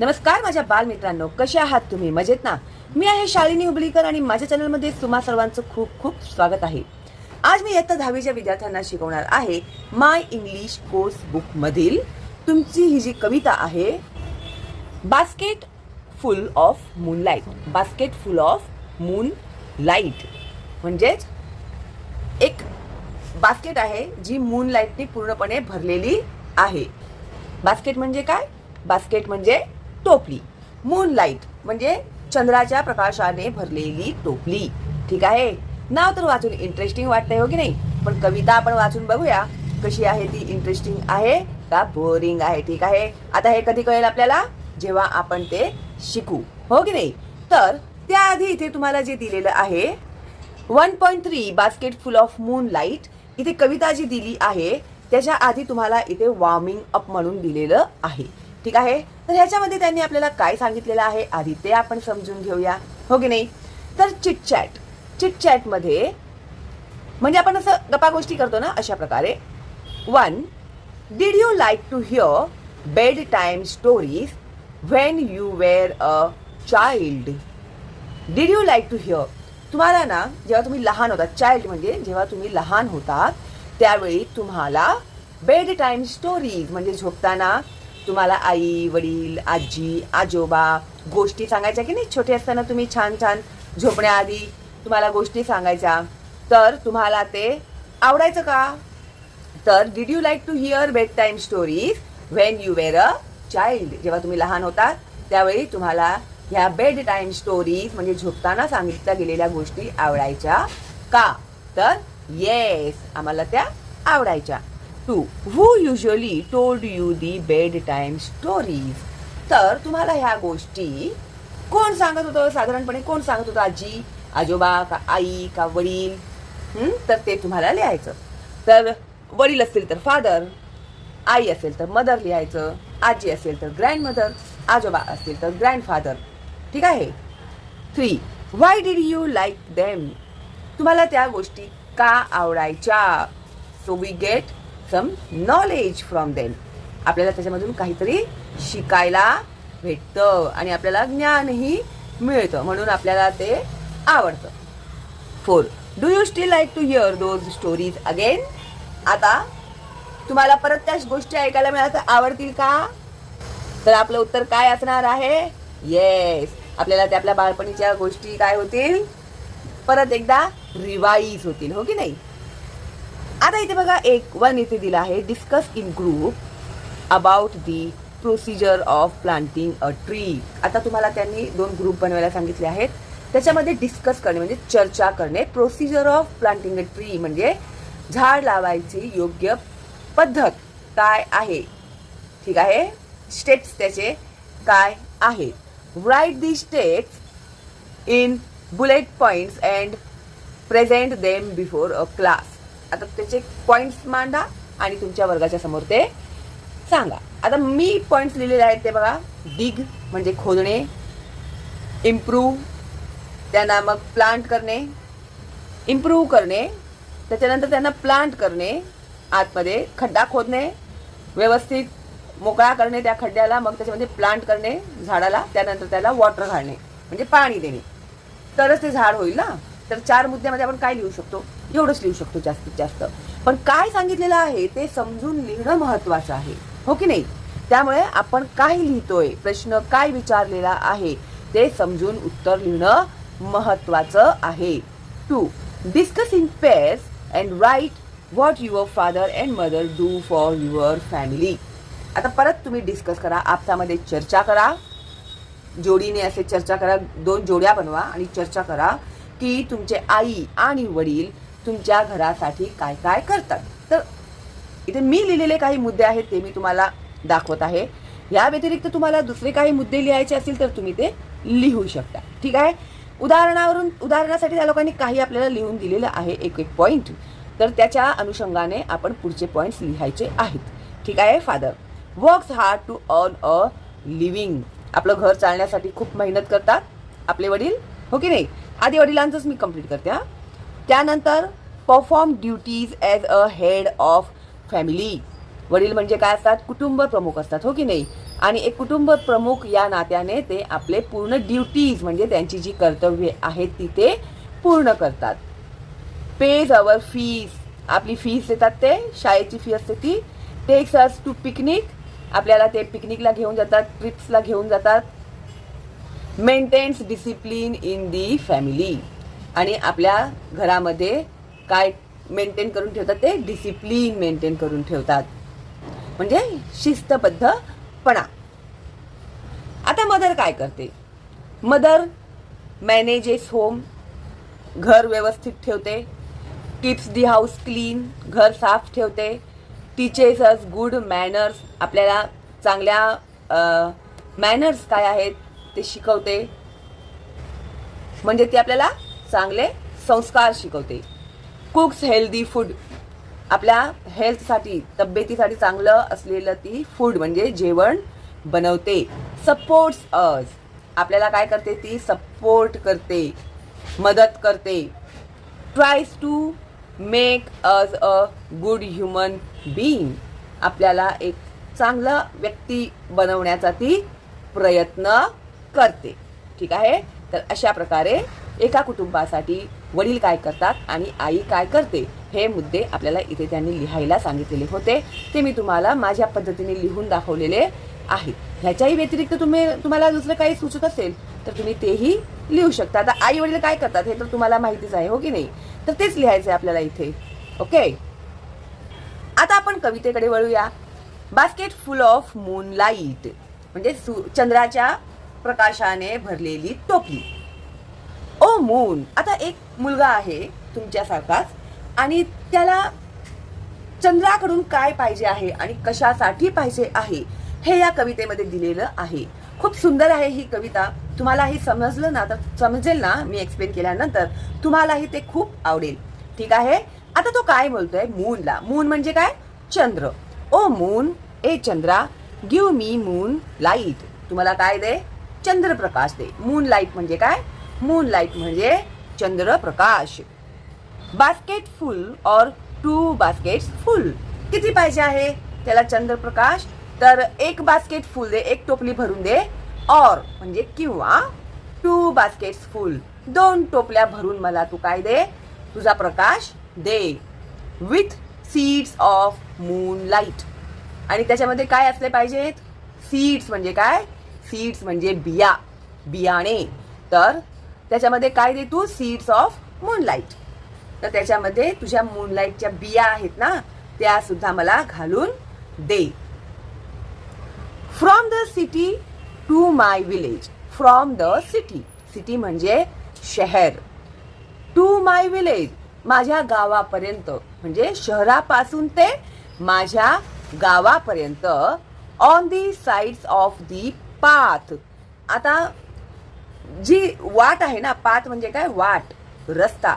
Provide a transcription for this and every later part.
नमस्कार माझ्या बालमित्रांनो कसे आहात तुम्ही? मजेत ना? मी आहे शालिनी हुबळीकर आणि माझ्या चॅनलमध्ये तुम्हा सर्वांचं खूप खूप स्वागत आहे. आज मी इयत्ता दहावीच्या विद्यार्थ्यांना शिकवणार आहे माय इंग्लिश कोर्स बुकमधील. तुमची ही जी कविता आहे basket full of moonlight. Basket full of moon light म्हणजेच एक बास्केट आहे जी मून लाईटने पूर्णपणे भरलेली आहे. बास्केट म्हणजे काय? बास्केट म्हणजे टोपली. मूनलाईट म्हणजे चंद्राच्या प्रकाशाने भरलेली टोपली. ठीक आहे? नाव तर वाचून इंटरेस्टिंग वाटतंय हो की नाही? पण कविता आपण वाचून बघूया. कशी आहे ती इंटरेस्टिंग आहे का बोरिंग आहे? ठीक आहे? आता हे कधी कळेल आपल्याला? जेव्हा आपण ते शिकू. हो की नाही? तर त्याआधी इथे तुम्हाला जे दिलेलं आहे one point three basket full of moon light इथे कविता जी दिली आहे त्याच्या आधी तुम्हाला इथे वॉर्मिंग अप म्हणून दिलेलं आहे. ठीक आहे? तर ह्याच्यामध्ये त्यांनी आपल्याला काय सांगितलेलं आहे? आधी ते आपण समजून घेऊया. हो की नाही? तर चिटचॅट चिटचॅटमध्ये म्हणजे आपण असं गप्पा गोष्टी करतो ना अशा प्रकारे. One did you like to hear bed time stories when you were a child did you like to hear तुम्हाला ना जेव्हा तुम्ही लहान होता चाइल्ड म्हणजे जेव्हा तुम्ही लहान होतात त्यावेळी तुम्हाला बेड टाईम स्टोरीज म्हणजे झोपताना तुम्हाला आई वडील आजी आजोबा गोष्टी सांगायच्या की नाही? छोटे असताना तुम्ही छान छान झोपण्याआधी तुम्हाला गोष्टी सांगायच्या. तर तुम्हाला ते आवडायचं का? तर did you like to hear bed time stories when you were a child जेव्हा तुम्ही लहान होतात त्यावेळी तुम्हाला ह्या बेड टाईम स्टोरीज म्हणजे झोपताना सांगितल्या गेलेल्या गोष्टी आवडायच्या का? तर येस आम्हाला त्या आवडायच्या. Two who usually told you the bed time stories तर तुम्हाला ह्या गोष्टी कोण सांगत होतं? साधारणपणे कोण सांगत होतं? आजी आजोबा का आई का वडील? तर ते तुम्हाला लिहायचं. तर वडील असतील तर फादर आई असेल तर मदर लिहायचं आजी असेल तर ग्रँड मदर आजोबा असतील तर ग्रँडफादर ठीक आहे? Three why did you like them तुम्हाला त्या गोष्टी का आवडायच्या? So we get some knowledge from them आपल्याला त्याच्यामधून काहीतरी शिकायला भेटतं आणि आपल्याला ज्ञानही मिळतं. म्हणून आपल्याला ते आवडतं. Four do you still like to hear those stories again आता तुम्हाला परत त्याच गोष्टी ऐकायला मिळाल्या तर आवडतील का? तर आपलं उत्तर काय असणार आहे? येस आपल्याला त्या आपल्या बालपणीच्या गोष्टी काय होतील? परत एकदा रिवाईज होतील. हो की नाही? आता इथे बघा एक वन इथे दिला आहे discuss in group about the procedure of planting a tree आता तुम्हाला त्यांनी दोन ग्रुप बनवायला सांगितले आहेत. त्याच्यामध्ये डिस्कस करणे म्हणजे चर्चा करणे. Procedure of planting a tree म्हणजे झाड लावायची योग्य पद्धत काय आहे? ठीक आहे? स्टेप्स त्याचे काय आहेत? Write the steps in bullet points and present them before a class आता त्याचे पॉईंट्स मांडा आणि तुमच्या वर्गाच्या समोर ते सांगा. आता मी पॉईंट्स लिहिलेले आहेत ते बघा. डिग म्हणजे खोदणे. इम्प्रूव्ह त्यांना मग प्लांट करणे. इम्प्रूव्ह करणे. त्याच्यानंतर त्यांना प्लांट करणे. आतमध्ये खड्डा खोदणे. व्यवस्थित मोकळा करणे त्या खड्ड्याला. मग त्याच्यामध्ये प्लांट करणे झाडाला. त्यानंतर त्याला वॉटर घालणे. म्हणजे पाणी देणे. तरच ते झाड होईल ना? तर चार मुद्द्यामध्ये आपण काय लिहू शकतो? एवढंच लिहू शकतो जास्तीत जास्त. पण काय सांगितलेलं आहे ते समजून लिहिणं महत्वाचं आहे. हो की नाही? त्यामुळे आपण काय लिहितोय प्रश्न काय विचारलेला आहे ते समजून उत्तर लिहिणं महत्वाचं आहे. Two discuss in pairs and write what your father and mother do for your family आता परत तुम्ही डिस्कस करा आपसामध्ये चर्चा करा. जोडीने असे चर्चा करा दोन जोड्या बनवा आणि चर्चा करा. की तुमचे आई आणि वडील तुमच्या घरासाठी काय काय करतात. तर इथे मी लिहिलेले काही मुद्दे आहेत ते मी तुम्हाला दाखवत आहे. या व्यतिरिक्त तुम्हाला दुसरे काही मुद्दे लिहायचे असतील तर तुम्ही ते लिहू शकता. ठीक आहे? उदाहरणावरून उदाहरणासाठी त्या लोकांनी काही आपल्याला लिहून दिलेलं आहे एक एक पॉईंट तर त्याच्या अनुषंगाने आपण पुढचे पॉईंट्स लिहायचे आहेत. ठीक आहे father works hard to earn a living आपलं घर चालण्यासाठी खूप मेहनत करतात आपले वडील हो की नाही? आधी वडिलांचंच मी कंप्लीट करते हां. त्यानंतर perform duties as a head of family वडील म्हणजे काय असतात? कुटुंब प्रमुख असतात हो की नाही? आणि एक कुटुंब प्रमुख या नात्याने ते आपले पूर्ण ड्युटीज म्हणजे त्यांची जी कर्तव्ये आहेत ती ते पूर्ण करतात. पेज अवर फीज आपली फीज देतात ते शाळेची फी असते ती. टेक्स अस टू पिकनिक आपल्याला ते पिकनिकला घेऊन जातात ट्रिप्सला घेऊन जातात. Maintains discipline in the family आणि आपल्या घरामध्ये काय मेंटेन करून ठेवतात ते? डिसिप्लिन मेंटेन करून ठेवतात. म्हणजे शिस्तबद्धपणा. आता मदर काय करते? मदर मॅनेजेस होम घर व्यवस्थित ठेवते. टिप्स दी हाऊस क्लीन घर साफ ठेवते. टीचेस अस गुड मॅनर्स आपल्याला चांगल्या मॅनर्स काय आहेत? ते शिकवते. म्हणजे ती आपल्याला चांगले संस्कार शिकवते. कुक्स हेल्दी फूड आपल्या हेल्थसाठी तब्येतीसाठी चांगलं असलेलं ती फूड म्हणजे जेवण बनवते. सपोर्ट्स अस आपल्याला काय करते ती? सपोर्ट करते. मदत करते. ट्राईज टू मेक अज अ गुड ह्युमन बीइंग आपल्याला एक चांगलं व्यक्ती बनवण्याचा ती प्रयत्न करते. ठीक आहे? तर अशा प्रकारे एका कुटुंबासाठी वडील काय करतात आणि आई काय करते हे मुद्दे आपल्याला इथे त्यांनी लिहायला सांगितलेले होते. ते मी तुम्हाला माझ्या पद्धतीने लिहून दाखवलेले आहेत. ह्याच्याही व्यतिरिक्त तुम्ही तुम्हाला दुसरं काही सुचत असेल तर तुम्ही तेही लिहू शकता. आता आई वडील काय करतात हे तर तुम्हाला माहितीच आहे हो की नाही? तर तेच लिहायचं आहे आपल्याला इथे. ओके? आता आपण कवितेकडे वळूया. Basket full of moon light म्हणजे सु चंद्राच्या प्रकाशाने भरलेली टोपली. ओ मून आता एक मुलगा आहे तुमच्यासारखाच आणि त्याला चंद्राकडून काय पाहिजे आहे आणि कशासाठी पाहिजे आहे हे या कवितेमध्ये दिलेलं आहे. खूप सुंदर आहे ही कविता. तुम्हालाही समजलं ना? तर समजेल ना? मी एक्सप्लेन केल्यानंतर तुम्हालाही ते खूप आवडेल. ठीक आहे? आता तो काय बोलतोय? मूनला. मून म्हणजे काय? चंद्र. ओ मून ए चंद्रा गिव मी मून लाइट. तुम्हाला काय दे? चंद्रप्रकाश दे. मून लाइट म्हणजे काय? मून लाइट म्हणजे चंद्रप्रकाश. बास्केट फुल और टू बास्केट फुल किती पाहिजे आहे? त्याला चंद्रप्रकाश. तर एक बास्केट फुल दे एक टोपली भरून दे. और म्हणजे किंवा टू बास्केट फुल दोन टोपल्या भरून मला तू काय दे? तुझा प्रकाश दे. With seeds of moon light आणि त्याच्यामध्ये काय असले पाहिजेत? सीड्स म्हणजे काय? सीड्स म्हणजे बिया बियाणे. तर त्याच्यामध्ये काय दे तू? सीड्स ऑफ मूनलाईट तर त्याच्यामध्ये तुझ्या मूनलाईटच्या बिया आहेत ना त्या सुद्धा मला घालून दे. From the city to my village from the city city म्हणजे शहर. टू माय विलेज माझ्या गावापर्यंत. म्हणजे शहरापासून ते माझ्या गावापर्यंत. On the sides of the path आता जी वाट आहे ना पाथ म्हणजे काय? वाट रस्ता.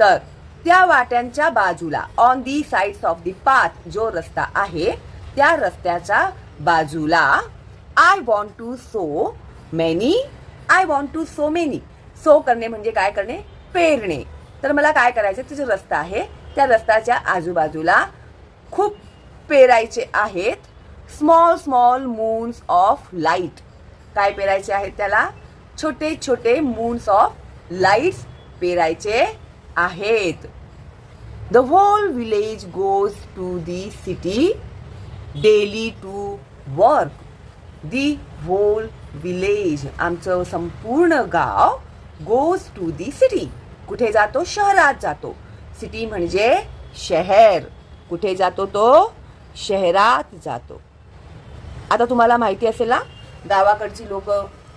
तर त्या वाट्यांच्या बाजूला on the sides of the path जो रस्ता आहे त्या रस्त्याच्या बाजूला I want to sow many I want to sow many sow करणे म्हणजे काय करणे? पेरणे. तर मला काय करायचं तुझं रस्ता आहे त्या रस्त्याच्या आजूबाजूला खूप पेरायचे आहेत. Small small moons of light काय पेरायचे आहेत त्याला? छोटे छोटे मून्स ऑफ लाईट्स पेरायचे आहेत. The whole village goes to the city daily to work the whole village आमचं संपूर्ण गाव गोज टू दी सिटी कुठे जातो? शहरात जातो. सिटी म्हणजे शहर. कुठे जातो तो? शहरात जातो. आता तुम्हाला माहिती असेल ना गावाकडची लोक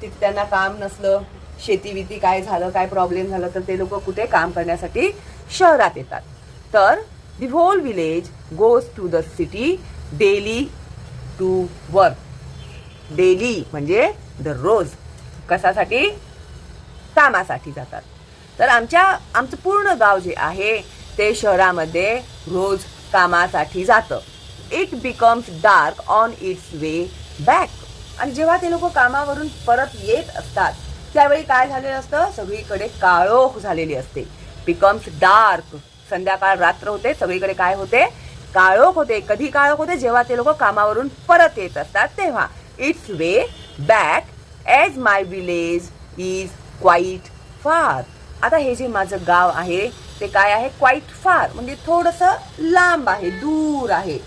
त्यांना काम नसलं शेती विती काय झालं काय प्रॉब्लेम झालं तर ते लोक कुठे काम करण्यासाठी शहरात येतात. तर the whole village goes to the city daily to work daily म्हणजे दररोज कशासाठी? कामासाठी जातात. तर आमच्या आमचं पूर्ण गाव जे आहे ते शहरामध्ये रोज कामासाठी जातं. It becomes dark on its way back आणि जेव्हा ते लोक कामावरून परत येत असतात त्यावेळी काय झालेलं असतं? सगळीकडे काळोख झालेली असते. बिकम्स डार्क संध्याकाळ रात्र होते सगळीकडे काय होते? काळोख होते. कधी काळोख होते? जेव्हा ते लोक कामावरून परत येत असतात तेव्हा. Its way back as my village is quite far आता हे जे माझं गाव आहे ते काय आहे? क्वाईट फार म्हणजे थोडंसं लांब आहे दूर आहे.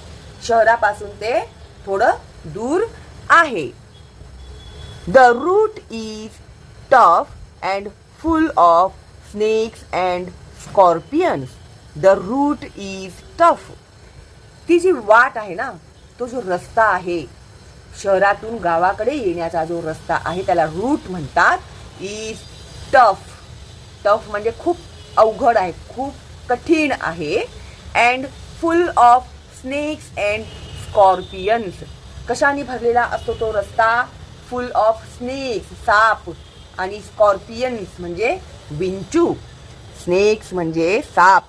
शहरापासून ते थोडं दूर आहे. The route is tough and full of snakes and scorpions the route is tough ती जी वाट आहे ना तो जो रस्ता आहे शहरातून गावाकडे येण्याचा जो रस्ता आहे त्याला रूट म्हणतात इज टफ टफ म्हणजे खूप अवघड आहे खूप कठीण आहे and full of snakes and scorpions कशाने भरलेला असतो तो रस्ता? फुल ऑफ स्नेक्स साप आणि स्कॉर्पियन्स म्हणजे विंचू. स्नेक्स म्हणजे साप.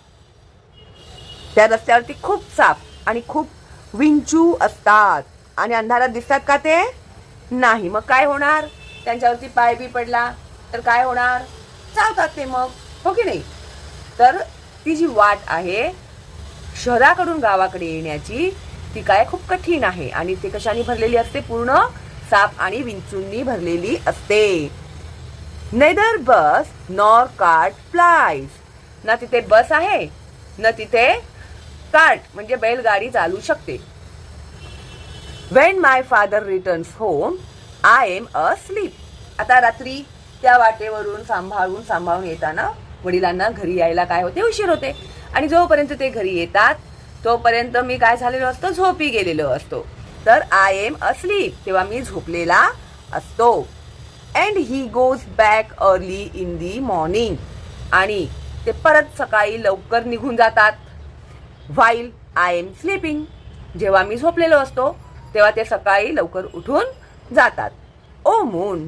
त्या रस्त्यावरती खूप साप आणि खूप विंचू असतात. आणि अंधारात दिसतात का ते? नाही. मग काय होणार? त्यांच्यावरती पाय बी पडला तर काय होणार? चावतात ते मग. हो की नाही? तर ती जी वाट आहे शहराकडून गावाकडे येण्याची ती काय खूप कठीण आहे. आणि ते कशाने भरलेली असते? पूर्ण साप आणि विंचूंनी भरलेली असते. Neither bus nor cart flies ना तिथे बस आहे ना तिथे कार्ट म्हणजे बैलगाडी चालू शकते. When my father returns home I am asleep आता रात्री त्या वाटेवरून सांभाळून सांभाळून येताना वडिलांना घरी यायला काय होते? उशीर होते. आणि जोपर्यंत ते घरी येतात तोपर्यंत मी काय झालेलो असतो? झोपी गेलेलो असतो. तर आय एम असली तेव्हा मी झोपलेला असतो. And he goes back early in the morning आणि ते परत सकाळी लवकर निघून जातात. व्हाईल आय एम स्लीपिंग जेव्हा मी झोपलेलो असतो तेव्हा ते सकाळी लवकर उठून जातात. O moon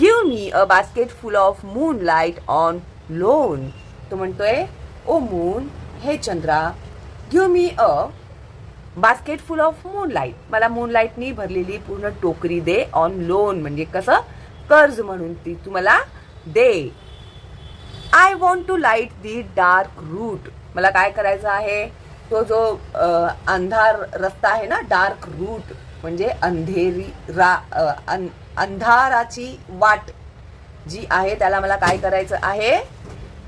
give me a basket full of moon light on loan तो म्हणतोय ओ मून हे Chandra give me a basket full of moon light मला मून लाईटनी भरलेली पूर्ण टोकरी दे ऑन लोन म्हणजे कसं? कर्ज म्हणून ती तुम्हाला दे. I want to light the dark route मला काय करायचं आहे? तो जो अंधार रस्ता आहे ना डार्क रूट म्हणजे अंधेरी रा अं- अंधाराची वाट जी आहे त्याला मला काय करायचं आहे?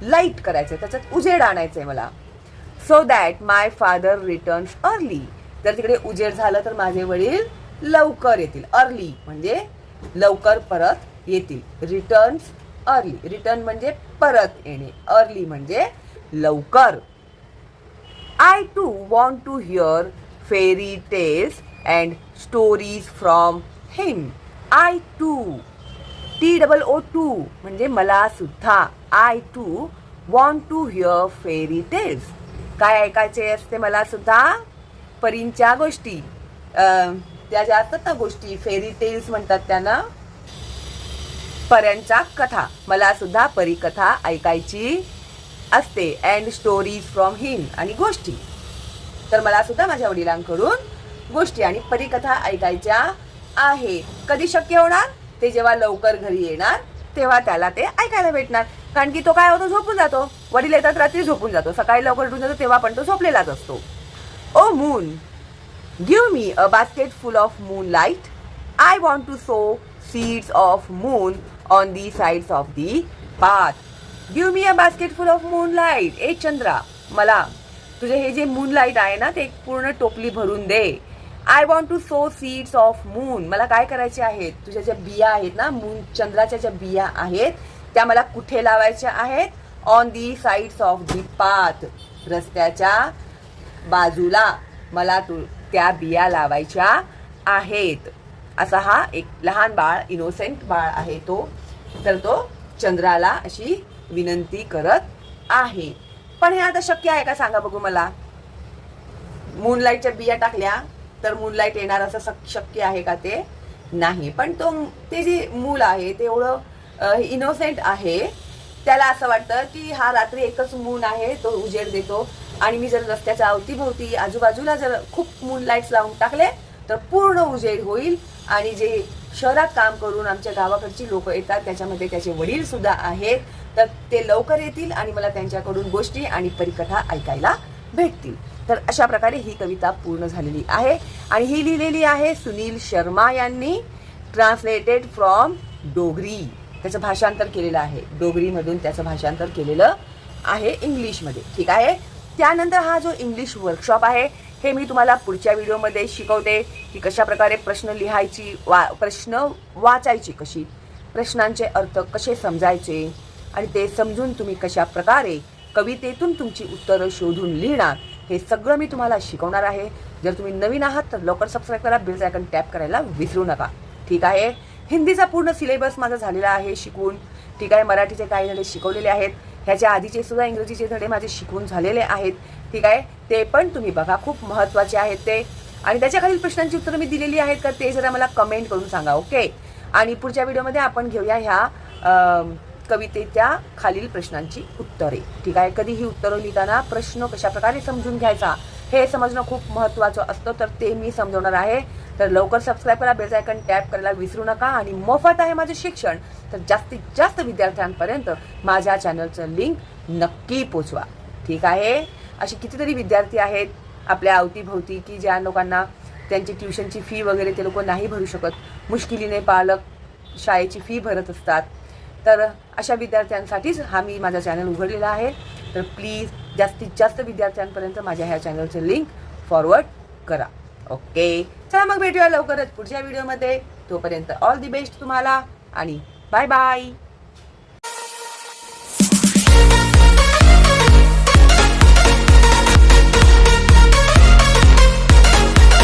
लाइट करायचं आहे त्याच्यात उजेड आणायचं आहे मला. So that my father returns early जर तिकडे उजेड झालं तर माझे वडील लवकर येतील. अर्ली म्हणजे लवकर परत येतील. रिटर्न्स अर्ली रिटर्न म्हणजे परत येणे. अर्ली म्हणजे लवकर. I too want to hear fairy tales and stories from him I too T double O too म्हणजे मला सुद्धा I too want to hear fairy tales काय ऐकायचे असते मला सुद्धा? परींच्या गोष्टी. त्या ज्या असतात ना गोष्टी फेरी टेल्स म्हणतात त्यांना. पर्यांच्या कथा. मला सुद्धा परीकथा ऐकायची असते. अँड स्टोरीज फ्रॉम हिम आणि गोष्टी. तर मला सुद्धा माझ्या वडिलांकडून गोष्टी आणि परीकथा ऐकायच्या आहे. कधी शक्य होणार? ते जेव्हा लवकर घरी येणार तेव्हा त्याला ते ऐकायला भेटणार. कारण की तो काय होतो झोपून जातो. वडील येतात रात्री झोपून जातो. सकाळी लवकर उठून जातो तेव्हा पण तो झोपलेलाच असतो. O moon give me a basket full of moon light I want to sow seeds of moon on the sides of the path give me a basket full of moon light ए चंद्रा मला तुझे हे जे moon light आहे ना ते एक पूर्ण टोपली भरून दे. I want to sow seeds of moon मला काय करायचे आहेत? तुझ्या ज्या बिया आहेत ना मून चंद्राच्या ज्या बिया आहेत त्या मला कुठे लावायच्या आहेत? On the sides of the path रस्त्याच्या बाजूला मला तू त्या बिया लावायच्या आहेत. असा हा एक लहान बाळ इनोसेंट बाळ आहे तो. तर तो चंद्राला अशी विनंती करत आहे. पण हे आता शक्य आहे का? सांगा बघू मला. मूनलाईटच्या बिया टाकल्या. तर मूनलाईट येणार असं शक- शक्य आहे का ते? नाही. पण तो ते जे मूल आहे ते एवढं इनोसेंट आहे. त्याला असं वाटतं की हा रात्री एकच मून आहे तो उजेड देतो. आणि मी जर रस्त्याच्या अवतीभोवती आजूबाजूला जर खूप मून लाईट्स लावून टाकले तर पूर्ण उजेड होईल. आणि जे शहरात काम करून आमच्या गावाकडची लोक येतात त्याच्यामध्ये त्याचे वडील सुद्धा आहेत. तर ते लवकर येतील आणि मला त्यांच्याकडून गोष्टी आणि परिकथा ऐकायला भेटतील. तर अशा प्रकारे ही कविता पूर्ण झालेली आहे. आणि ही लिहिलेली आहे सुनील शर्मा यांनी ट्रान्सलेटेड फ्रॉम डोगरी. त्याचं भाषांतर केलेलं आहे. डोगरीमधून त्याचं भाषांतर केलेलं आहे इंग्लिशमध्ये. ठीक आहे? त्यानंतर हा जो इंग्लिश वर्कशॉप आहे हे मी तुम्हाला पुढच्या व्हिडिओमध्ये शिकवते की कशा प्रकारे प्रश्न लिहायची वा प्रश्न वाचायची कशी प्रश्नांचे अर्थ कसे समजायचे आणि ते समजून तुम्ही कशा प्रकारे कवितेतून तुमची उत्तरं शोधून लिहिणार हे सगळं मी तुम्हाला शिकवणार आहे. जर तुम्ही नवीन आहात तर लवकर सबस्क्राईब करा बिल्स आयकन टॅप करायला विसरू नका. ठीक आहे? हिंदीचा पूर्ण सिलेबस माझा झालेला आहे शिकून. ठीक आहे? मराठीचे काही धडे शिकवलेले आहेत. ह्याच्या आधीचे सुद्धा इंग्रजीचे धडे माझे शिकून झालेले आहेत. ठीक आहे? ते पण तुम्ही बघा. खूप महत्त्वाचे आहेत ते. आणि त्याच्या खालील प्रश्नांची उत्तरं मी दिलेली आहेत का ते जरा मला कमेंट करून सांगा ओके आणि पुढच्या व्हिडिओमध्ये आपण घेऊया ह्या कवितेच्या खालील प्रश्नांची उत्तरे. ठीक आहे? कधीही उत्तरं लिहिताना प्रश्न कशाप्रकारे समजून घ्यायचा हे समजणं खूप महत्त्वाचं असतं तर ते मी समजवणार आहे. तर लवकर सबस्क्राईब करा बेल आयकन टॅप करायला विसरू नका आणि मोफत आहे माझे शिक्षण. तर जास्तीत जास्त विद्यार्थ्यांपर्यंत माझ्या चॅनलचं लिंक नक्की पोचवा. ठीक आहे? असे कितीतरी विद्यार्थी आहेत आपल्या अवतीभोवती की ज्या लोकांना त्यांची ट्युशनची फी वगैरे ते लोक नाही भरू शकत. मुश्किलीने पालक शाळेची फी भरत असतात. तर अशा विद्यार्थ्यांसाठीच हा मी माझा चॅनल उघडलेला आहे. तर प्लीज जास्तीत जास्त विद्यार्थ्यांपर्यंत माझ्या ह्या चॅनलचं लिंक फॉरवर्ड करा. ओके चला मग भेटूया लवकरच पुढच्या व्हिडिओमध्ये तोपर्यंत ऑल दी बेस्ट तुम्हाला आणि बाय बाय